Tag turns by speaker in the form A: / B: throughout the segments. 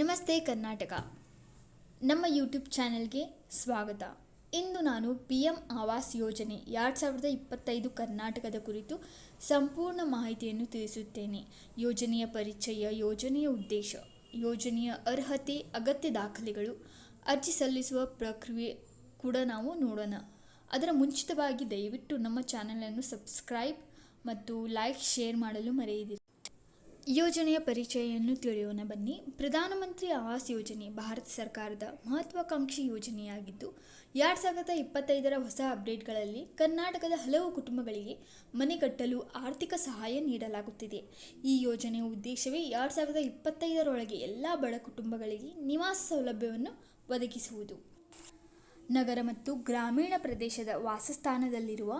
A: ನಮಸ್ತೆ ಕರ್ನಾಟಕ. ನಮ್ಮ ಯೂಟ್ಯೂಬ್ ಚಾನೆಲ್ಗೆ ಸ್ವಾಗತ. ಇಂದು ನಾನು ಪಿ ಎಂ ಆವಾಸ್ ಯೋಜನೆ ಎರಡು ಸಾವಿರದ ಇಪ್ಪತ್ತೈದು ಕರ್ನಾಟಕದ ಕುರಿತು ಸಂಪೂರ್ಣ ಮಾಹಿತಿಯನ್ನು ತಿಳಿಸುತ್ತೇನೆ. ಯೋಜನೆಯ ಪರಿಚಯ, ಯೋಜನೆಯ ಉದ್ದೇಶ, ಯೋಜನೆಯ ಅರ್ಹತೆ, ಅಗತ್ಯ ದಾಖಲೆಗಳು, ಅರ್ಜಿ ಸಲ್ಲಿಸುವ ಪ್ರಕ್ರಿಯೆ ಕೂಡ ನಾವು ನೋಡೋಣ. ಅದರ ಮುಂಚಿತವಾಗಿ ದಯವಿಟ್ಟು ನಮ್ಮ ಚಾನಲನ್ನು ಸಬ್ಸ್ಕ್ರೈಬ್ ಮತ್ತು ಲೈಕ್, ಶೇರ್ ಮಾಡಲು ಮರೆಯದಿರಿ. ಯೋಜನೆಯ ಪರಿಚಯವನ್ನು ತಿಳಿಯೋಣ. ಬನ್ನಿ. ಪ್ರಧಾನಮಂತ್ರಿ ಆವಾಸ್ ಯೋಜನೆ ಭಾರತ ಸರ್ಕಾರದ ಮಹತ್ವಾಕಾಂಕ್ಷಿ ಯೋಜನೆಯಾಗಿದ್ದು, ಎರಡು ಸಾವಿರದ ಇಪ್ಪತ್ತೈದರ ಹೊಸ ಅಪ್ಡೇಟ್ಗಳಲ್ಲಿ ಕರ್ನಾಟಕದ ಹಲವು ಕುಟುಂಬಗಳಿಗೆ ಮನೆ ಕಟ್ಟಲು ಆರ್ಥಿಕ ಸಹಾಯ ನೀಡಲಾಗುತ್ತಿದೆ. ಈ ಯೋಜನೆಯ ಉದ್ದೇಶವೇ ಎರಡು ಸಾವಿರದ ಇಪ್ಪತ್ತೈದರೊಳಗೆ ಎಲ್ಲ ಬಡ ಕುಟುಂಬಗಳಿಗೆ ನಿವಾಸ ಸೌಲಭ್ಯವನ್ನು ಒದಗಿಸುವುದು. ನಗರ ಮತ್ತು ಗ್ರಾಮೀಣ ಪ್ರದೇಶದ ವಾಸಸ್ಥಾನದಲ್ಲಿರುವ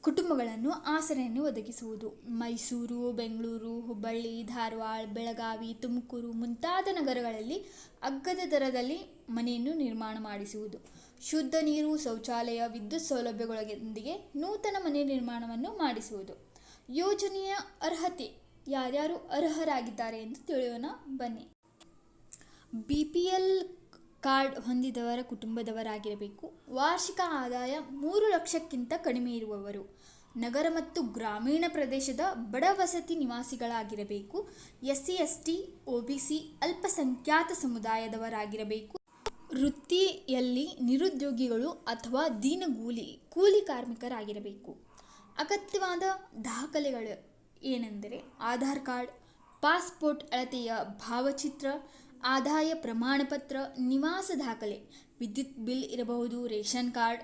A: ಕುಟುಂಬಗಳನ್ನು ಆಸರೆಯನ್ನು ಒದಗಿಸುವುದು. ಮೈಸೂರು, ಬೆಂಗಳೂರು, ಹುಬ್ಬಳ್ಳಿ, ಧಾರವಾಡ, ಬೆಳಗಾವಿ, ತುಮಕೂರು ಮುಂತಾದ ನಗರಗಳಲ್ಲಿ ಅಗ್ಗದ ದರದಲ್ಲಿ ಮನೆಯನ್ನು ನಿರ್ಮಾಣ ಮಾಡಿಸುವುದು. ಶುದ್ಧ ನೀರು, ಶೌಚಾಲಯ, ವಿದ್ಯುತ್ ಸೌಲಭ್ಯಗಳೊಂದಿಗೆ ನೂತನ ಮನೆ ನಿರ್ಮಾಣವನ್ನು ಮಾಡಿಸುವುದು. ಯೋಜನೆಯ ಅರ್ಹತೆ ಯಾರ್ಯಾರು ಅರ್ಹರಾಗಿದ್ದಾರೆ ಎಂದು ತಿಳಿಯೋಣ ಬನ್ನಿ. ಬಿ ಪಿ ಎಲ್ ಕಾರ್ಡ್ ಹೊಂದಿದವರ ಕುಟುಂಬದವರಾಗಿರಬೇಕು. ವಾರ್ಷಿಕ ಆದಾಯ ಮೂರು ಲಕ್ಷಕ್ಕಿಂತ ಕಡಿಮೆ ಇರುವವರು. ನಗರ ಮತ್ತು ಗ್ರಾಮೀಣ ಪ್ರದೇಶದ ಬಡ ವಸತಿ ನಿವಾಸಿಗಳಾಗಿರಬೇಕು. S C S T O B C ಅಲ್ಪಸಂಖ್ಯಾತ ಸಮುದಾಯದವರಾಗಿರಬೇಕು. ವೃತ್ತಿಯಲ್ಲಿ ನಿರುದ್ಯೋಗಿಗಳು ಅಥವಾ ದೀನಗೂಲಿ ಕೂಲಿ ಕಾರ್ಮಿಕರಾಗಿರಬೇಕು. ಅಗತ್ಯವಾದ ದಾಖಲೆಗಳು ಏನೆಂದರೆ ಆಧಾರ್ ಕಾರ್ಡ್, ಪಾಸ್ಪೋರ್ಟ್ ಅಳತೆಯ ಭಾವಚಿತ್ರ ಆದಾಯ ಪ್ರಮಾಣಪತ್ರ, ನಿವಾಸ ದಾಖಲೆ, ವಿದ್ಯುತ್ ಬಿಲ್ ಇರಬಹುದು, ರೇಷನ್ ಕಾರ್ಡ್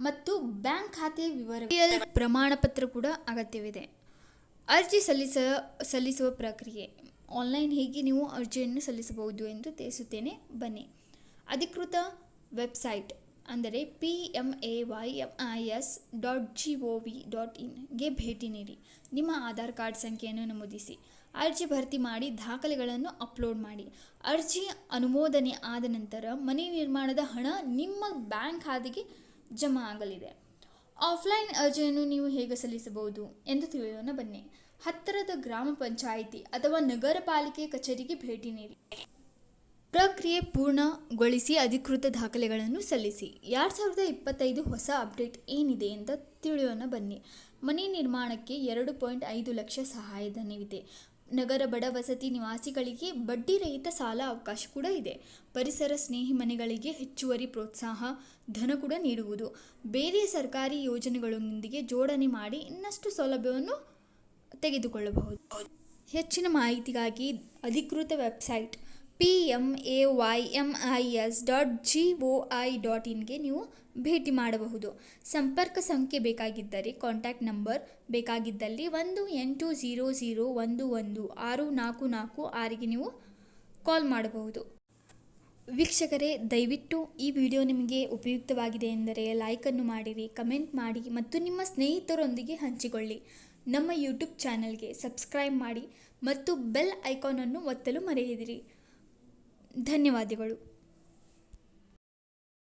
A: ಮತ್ತು ಬ್ಯಾಂಕ್ ಖಾತೆ ವಿವರ ಪ್ರಮಾಣಪತ್ರ ಕೂಡ ಅಗತ್ಯವಿದೆ. ಅರ್ಜಿ ಸಲ್ಲಿಸ, ಸಲ್ಲಿಸುವ ಪ್ರಕ್ರಿಯೆ. ಆನ್ಲೈನ್ ಹೇಗೆ ನೀವು ಅರ್ಜಿಯನ್ನು ಸಲ್ಲಿಸಬಹುದು ಎಂದು ತಿಳಿಸುತ್ತೇನೆ. ಬನ್ನಿ. ಅಧಿಕೃತ ವೆಬ್ಸೈಟ್ ಅಂದರೆ P M A Y M I S dot G O V dot ಇನ್ಗೆ ಭೇಟಿ ನೀಡಿ. ನಿಮ್ಮ ಆಧಾರ್ ಕಾರ್ಡ್ ಸಂಖ್ಯೆಯನ್ನು ನಮೂದಿಸಿ. ಅರ್ಜಿ ಭರ್ತಿ ಮಾಡಿ ದಾಖಲೆಗಳನ್ನು ಅಪ್ಲೋಡ್ ಮಾಡಿ. ಅರ್ಜಿ ಅನುಮೋದನೆ ಆದ ನಂತರ ಮನೆ ನಿರ್ಮಾಣದ ಹಣ ನಿಮ್ಮ ಬ್ಯಾಂಕ್ ಖಾತೆಗೆ ಜಮಾ ಆಗಲಿದೆ. ಆಫ್ಲೈನ್ ಅರ್ಜಿಯನ್ನು ನೀವು ಹೇಗೆ ಸಲ್ಲಿಸಬಹುದು ಎಂದು ತಿಳಿಯೋಣ ಬನ್ನಿ. ಹತ್ತಿರದ ಗ್ರಾಮ ಪಂಚಾಯಿತಿ ಅಥವಾ ನಗರ ಪಾಲಿಕೆ ಕಚೇರಿಗೆ ಭೇಟಿ ನೀಡಿ. ಪ್ರಕ್ರಿಯೆ ಪೂರ್ಣಗೊಳಿಸಿ ಅಧಿಕೃತ ದಾಖಲೆಗಳನ್ನು ಸಲ್ಲಿಸಿ. ಎರಡು ಸಾವಿರದ ಇಪ್ಪತ್ತೈದು ಹೊಸ ಅಪ್ಡೇಟ್ ಏನಿದೆ ಅಂತ ತಿಳಿಯೋಣ ಬನ್ನಿ. ಮನೆ ನಿರ್ಮಾಣಕ್ಕೆ ಎರಡು ಪಾಯಿಂಟ್ ಐದು ಲಕ್ಷ ಸಹಾಯಧನವಿದೆ ನಗರ ಬಡ ವಸತಿ ನಿವಾಸಿಗಳಿಗೆ ಬಡ್ಡಿ ರಹಿತ ಸಾಲ ಅವಕಾಶ ಕೂಡ ಇದೆ. ಪರಿಸರ ಸ್ನೇಹಿ ಮನೆಗಳಿಗೆ ಹೆಚ್ಚುವರಿ ಪ್ರೋತ್ಸಾಹ, ಧನ ಕೂಡ ನೀಡುವುದು. ಬೇರೆ ಸರ್ಕಾರಿ ಯೋಜನೆಗಳೊಂದಿಗೆ ಜೋಡಣೆ ಮಾಡಿ ಇನ್ನಷ್ಟು ಸೌಲಭ್ಯವನ್ನು ತೆಗೆದುಕೊಳ್ಳಬಹುದು. ಹೆಚ್ಚಿನ ಮಾಹಿತಿಗಾಗಿ ಅಧಿಕೃತ website P M A Y M I S dot G O I dot ಇನ್ಗೆ ನೀವು ಭೇಟಿ ಮಾಡಬಹುದು. ಸಂಪರ್ಕ ಸಂಖ್ಯೆ ಬೇಕಾಗಿದ್ದರೆ ಕಾಂಟ್ಯಾಕ್ಟ್ ನಂಬರ್ ಬೇಕಾಗಿದ್ದಲ್ಲಿ ಒಂದು ಎಂಟು ಝೀರೋ ಝೀರೋ ಒಂದು ಒಂದು ಆರು ನಾಲ್ಕು ನಾಲ್ಕು ಆರಿಗೆ ನೀವು ಕಾಲ್ ಮಾಡಬಹುದು. ವೀಕ್ಷಕರೇ, ದಯವಿಟ್ಟು ಈ ವಿಡಿಯೋ ನಿಮಗೆ ಉಪಯುಕ್ತವಾಗಿದೆ ಎಂದರೆ ಲೈಕನ್ನು ಮಾಡಿರಿ ಕಮೆಂಟ್ ಮಾಡಿ ಮತ್ತು ನಿಮ್ಮ ಸ್ನೇಹಿತರೊಂದಿಗೆ ಹಂಚಿಕೊಳ್ಳಿ. ನಮ್ಮ ಯೂಟ್ಯೂಬ್ ಚಾನಲ್ಗೆ ಸಬ್ಸ್ಕ್ರೈಬ್ ಮಾಡಿ ಮತ್ತು ಬೆಲ್ ಐಕಾನನ್ನು ಒತ್ತಲು ಮರೆಯದಿರಿ ಧನ್ಯವಾದಗಳು.